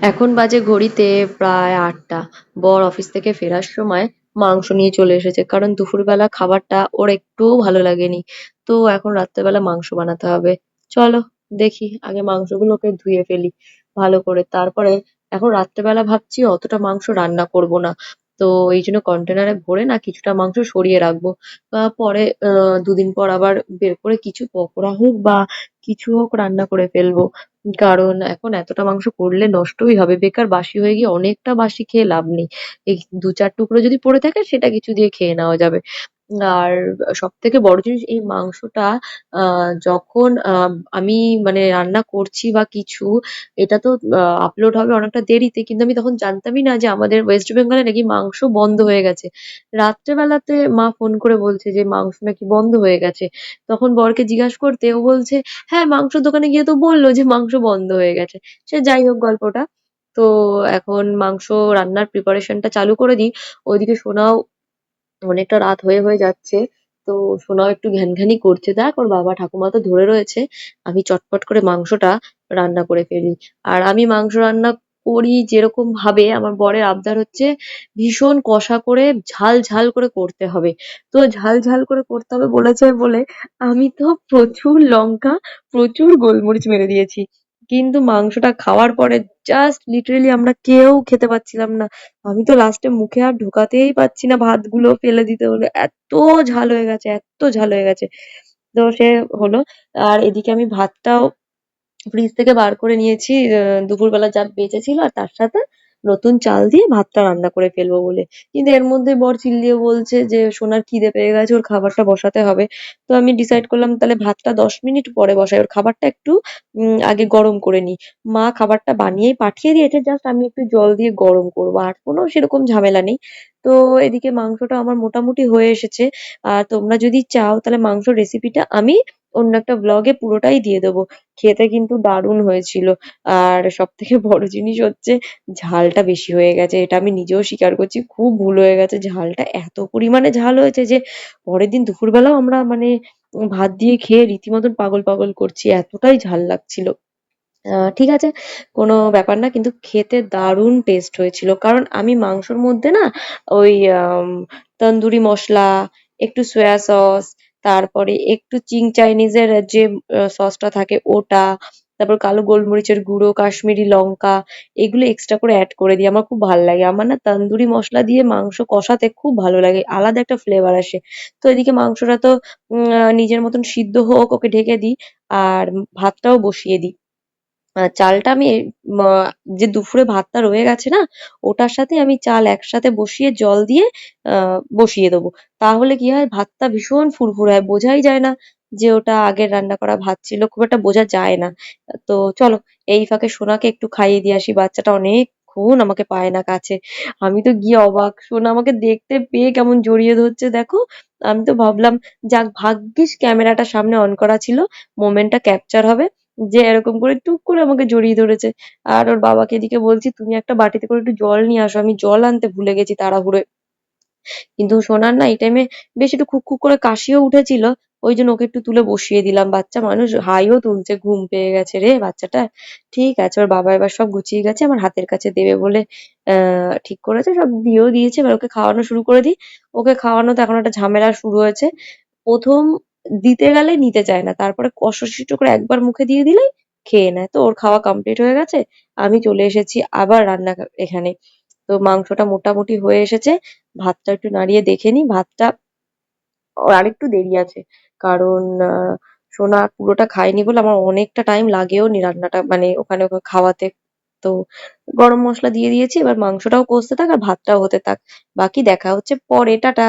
এখন বাজে ঘড়িতে প্রায় আটটা। বর অফিস থেকে ফেরার সময় মাংস নিয়ে চলে এসেছে কারণ দুপুরবেলা খাবারটা ওর একটুও ভালো লাগেনি। তো এখন রাত্রেবেলা মাংস বানাতে হবে। চলো দেখি আগে মাংসগুলোকে ধুয়ে ফেলি ভালো করে। তারপরে এখন রাত্রেবেলা ভাবছি অতটা মাংস রান্না করব না। তো এই জন্য কন্টেনারে ভরে না কিছুটা মাংস সরিয়ে রাখব। আহ, পরে দুদিন পর আবার বের করে কিছু পকোড়া হোক বা কিছু হোক রান্না করে ফেলব। কারণ এখন এতটা মাংস করলে নষ্টই হবে। বেকার বাসি হয়ে গিয়ে অনেকটা বাসি খেয়ে লাভ নেই। এই ২-৪ টুকরো যদি পড়ে থাকে সেটা কিছু দিয়ে খেয়ে নেওয়া যাবে। আর সবথেকে বড় জিনিস এই মাংসটা আ যখন আ আমি মানে রান্না করছি বা কিছু এটা তো আপলোড হবে অনেকটা দেরিতে। কিন্তু আমি তখন জানতামই না যে আমাদের ওয়েস্ট বেঙ্গলে নাকি মাংস বন্ধ হয়ে গেছে। রাত্রেবেলাতে মা ফোন করে বলছে যে মাংস নাকি বন্ধ হয়ে গেছে। তখন বরকে জিজ্ঞাসা করতে ও বলছে হ্যাঁ, মাংসের দোকানে গিয়ে তো বলল যে মাংস বন্ধ হয়ে গেছে। সে যাই হোক গল্পটা। তো এখন মাংস রান্নার প্রিপারেশন টা চালু করে দিই। ওইদিকে সোনাও অনেকটা রাত হয়ে, হয়ে যাচ্ছে। তো সোনাও একটু ঘ্যানঘ্যানি করছে। দেখ ওর বাবা ঠাকুমা তো ধরে রয়েছে। আমি চটপট করে মাংসটা রান্না করে ফেলি। আর আমি মাংস রান্না করি যেরকম ভাবে আমার বরের আবদার হচ্ছে ভীষণ কষা করে ঝাল, ঝাল করে করতে হবে। তো ঝাল, ঝাল করে করতে হবে বলেছে বলে আমি তো প্রচুর লঙ্কা, প্রচুর গোলমরিচ মেরে দিয়েছি। কিন্তু মাংসটা খাওয়ার পরে জাস্ট লিটারেলি আমরা কেউ খেতে পাচ্ছিলাম না। আমি তো লাস্টে মুখে আর ঢোকাতেই পারছি না ভাতগুলো ফেলে দিতে হলো। এত ঝাল হয়ে গেছে, এত ঝাল হয়ে গেছে। তো সে হলো। আর এদিকে আমি ভাতটাও ফ্রিজ থেকে বার করে নিয়েছি দুপুরবেলা যা বেঁচেছিল আর তার সাথে নতুন চাল দিয়ে ভাতটা রান্না করে ফেলব বলে। কিন্তু এর মধ্যে বর চিল্লিয়ে বলছে যে, সোনার খিদে পেয়ে গেছে, ওর খাবারটা বসাতে হবে। তো আমি ডিসাইড করলাম, তাহলে ভাতটা ১০ মিনিট পরে বসাই। ওর খাবারটা একটু আগে গরম করে নিই। মা খাবারটা বানিয়েই পাঠিয়ে দিয়েছে জাস্ট আমি একটু জল দিয়ে গরম করব। আর কোনো সেরকম ঝামেলা নেই। তো এদিকে মাংসটা আমার মোটামুটি হয়ে এসেছে। আর তোমরা যদি চাও, তাহলে মাংস রেসিপিটা আমি অন্য একটা ভ্লগে পুরোটাই দিয়ে দেবো। খেতে কিন্তু দারুণ হয়েছিল। আর সবথেকে বড় জিনিস হচ্ছে ঝালটা বেশি হয়ে গেছে। এটা আমি নিজেও স্বীকার করছি। খুব ভুল হয়ে গেছে। ঝালটা এত পরিমাণে ঝাল হয়েছে যে পরের দিন দুপুরবেলাও আমরা মানে ভাত দিয়ে খেয়ে রীতিমতন পাগল, পাগল করছি। এতটাই ঝাল লাগছিল। আ ঠিক আছে, কোনো ব্যাপার না। কিন্তু খেতে দারুণ টেস্ট হয়েছিল। কারণ আমি মাংসর মধ্যে না ওই আম তন্দুরি মশলা একটু সোয়া সস, তারপরে একটু চিং চাইনিজের যে সস সসটা থাকে ওটা, তারপর কালো গোলমরিচের গুঁড়ো, কাশ্মীরি লঙ্কা এগুলো এক্সট্রা করে অ্যাড করে দিই। আমার খুব ভালো লাগে। আমার না তন্দুরি মশলা দিয়ে মাংস কষাতে খুব ভালো লাগে। আলাদা একটা ফ্লেভার আসে। তো এদিকে মাংসটা তো নিজের মতন সিদ্ধ হোক ওকে ঢেকে দিই। আর ভাতটাও বসিয়ে দিই। চালটা আমি যে দুপুরে ভাতটা রয়ে গেছে না, ওটার সাথে আমি চাল একসাথে বসিয়ে জল দিয়ে বসিয়ে দেবো। তাহলে কি হয় ভাতটা ভীষণ ফুরফুরে হয়। বোঝাই যায় না যে ওটা আগের রান্না করা ভাত ছিল। খুব একটা বোঝা যায় না। তো চলো এই ফাঁকে সোনাকে একটু খাইয়ে দিয়ে আসি। বাচ্চাটা অনেকক্ষণ আমাকে পায় না কাছে। আমি তো গিয়ে অবাক। সোনা আমাকে দেখতে পেয়ে কেমন জড়িয়ে ধরছে দেখো। আমি তো ভাবলাম যাক ভাগ্যিস ক্যামেরাটা সামনে অন করা ছিল। মোমেন্টটা ক্যাপচার হবে। যে এরকম করে টুক করে আমাকে জড়িয়ে ধরেছে। আর ওর বাবাকে এদিকে বলছি, "তুমি একটা বাটিতে করে একটু জল নিয়ে আসো। আমি জল আনতে ভুলে গেছি তাড়াহুড়োয়।" কিন্তু সোনার না এই টাইমে বেশ একটু খুক, খুক করে কাশিও উঠেছিল। ওই জন্য ওকে একটু তুলে বসিয়ে দিলাম। বাচ্চা মানুষ হাইও তুলছে, ঘুম পেয়ে গেছে রে বাচ্চাটা ঠিক আছে, ওর বাবা এবার সব গুছিয়ে গেছে। আমার হাতের কাছে দেবে বলে ঠিক করেছে। সব দিয়েও দিয়েছে। এবার ওকে খাওয়ানো শুরু করে দিই। ওকে খাওয়ানোতে এখন একটা ঝামেলা শুরু হয়েছে। ১ম দিতে গেলে নিতে চায় না। তারপরে কষাসিটো করে একবার মুখে দিয়ে দিলেই খেয়ে নেয়। তো ওর খাওয়া কমপ্লিট হয়ে গেছে। আমি চলে এসেছি আবার রান্না এখানে। তো মাংসটা মোটামুটি হয়ে এসেছে। ভাতটা একটু নাড়িয়ে দেখে নিই। ভাতটা আরেকটু দেরি আছে। কারণ সোনা পুরোটা খায়নি বলে আমার অনেকটা টাইম লাগেও নি রান্নাটা মানে ওখানে খাওয়াতে। তো গরম মশলা দিয়ে দিয়েছি। এবার মাংসটাও কষতে থাক আর ভাতটাও হতে থাক। বাকি দেখা হচ্ছে পরে। টাটা।